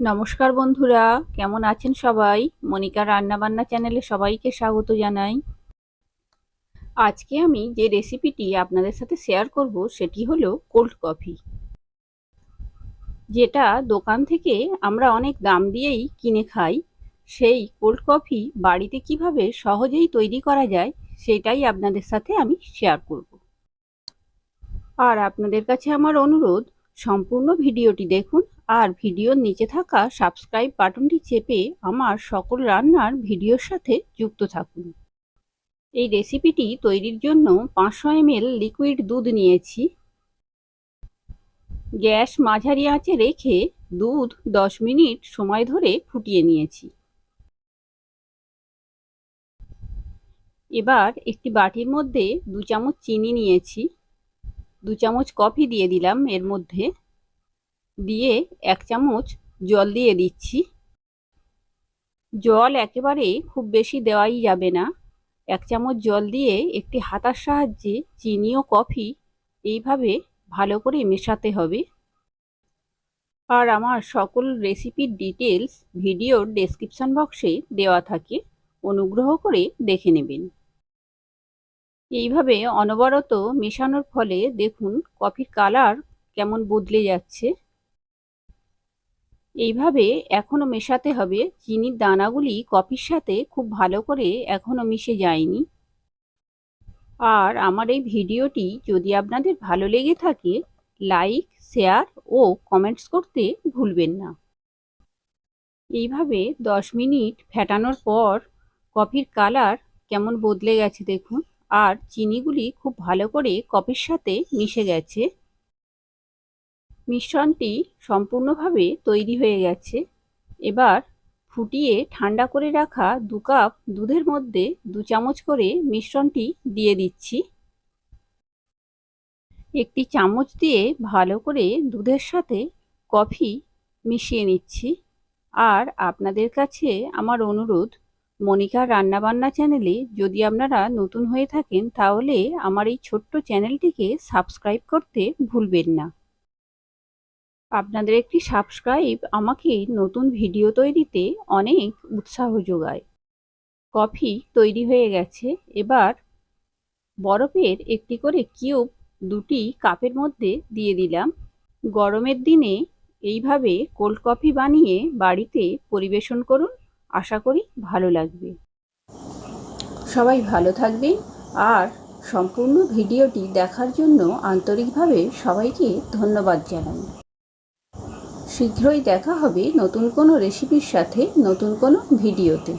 নমস্কার বন্ধুরা, কেমন আছেন সবাই? মনিকা রান্নাবান্না চ্যানেলে সবাইকে স্বাগত জানাই। আজকে আমি যে রেসিপিটি আপনাদের সাথে শেয়ার করব, সেটি হলো কোল্ড কফি। যেটা দোকান থেকে আমরা অনেক দাম দিয়েই কিনে খাই, সেই কোল্ড কফি বাড়িতে কীভাবে সহজেই তৈরি করা যায়, সেটাই আপনাদের সাথে আমি শেয়ার করব। আর আপনাদের কাছে আমার অনুরোধ, সম্পূর্ণ ভিডিওটি দেখুন আর ভিডিওর নিচে থাকা সাবস্ক্রাইব বাটনটি চেপে আমার সকল রান্নার ভিডিওর সাথে যুক্ত থাকুন। এই রেসিপিটি তৈরির জন্য পাঁচশো এমএল লিকুইড দুধ নিয়েছি। গ্যাস মাঝারি আঁচে রেখে দুধ দশ মিনিট সময় ধরে ফুটিয়ে নিয়েছি। এবার একটি বাটির মধ্যে দু চামচ চিনি নিয়েছি। দু চামচ কফি দিয়ে দিলাম এর মধ্যে। দিয়ে এক চামচ জল দিয়ে দিচ্ছি। জল একেবারে খুব বেশি দেওয়াই যাবে না। এক চামচ জল দিয়ে একটি হাতার সাহায্যে চিনি ও কফি এইভাবে ভালো করে মেশাতে হবে। আর আমার সকল রেসিপির ডিটেলস ভিডিওর ডেসক্রিপশন বক্সে দেওয়া থাকে। অনুগ্রহ করে দেখে নেবেন। এইভাবে অনবরত মেশানোর ফলে দেখুন কফির কালার কেমন বদলে যাচ্ছে। এইভাবে এখনও মেশাতে হবে চিনির দানাগুলি কফির সাথে খুব ভালো করে এখনও মিশে যায়নি। আর আমার এই ভিডিওটি যদি আপনাদের ভালো লেগে থাকে, লাইক, শেয়ার ও কমেন্টস করতে ভুলবেন না। এইভাবে দশ মিনিট ফেটানোর পর কফির কালার কেমন বদলে গেছে দেখুন। আর চিনিগুলি খুব ভালো করে কফির সাথে মিশে গেছে। মিশ্রণটি সম্পূর্ণভাবে তৈরি হয়ে গেছে। এবার ফুটিয়ে ঠান্ডা করে রাখা দু কাপ দুধের মধ্যে দু চামচ করে মিশ্রণটি দিয়ে দিচ্ছি। একটি চামচ দিয়ে ভালো করে দুধের সাথে কফি মিশিয়ে নিচ্ছি। আর আপনাদের কাছে আমার অনুরোধ মনিকার রান্নাবান্না চ্যানেলে যদি আপনারা নতুন হয়ে থাকেন তাহলে আমার এই ছোট্ট চ্যানেলটিকে সাবস্ক্রাইব করতে ভুলবেন না। আপনাদের একটি সাবস্ক্রাইব আমাকে নতুন ভিডিও তৈরিতে অনেক উৎসাহ যোগায়। কফি তৈরি হয়ে গেছে, এবার বরফের একটি করে কিউব দুটি কাপের মধ্যে দিয়ে দিলাম। গরমের দিনে এইভাবে কোল্ড কফি বানিয়ে বাড়িতে পরিবেশন করুন, আশা করি ভালো লাগবে। সবাই ভালো থাকবেন, আর সম্পূর্ণ ভিডিওটি দেখার জন্য আন্তরিকভাবে সবাইকে ধন্যবাদ জানাই। শীঘ্রই দেখা হবে নতুন কোনো রেসিপির সাথে নতুন কোনো ভিডিওতে।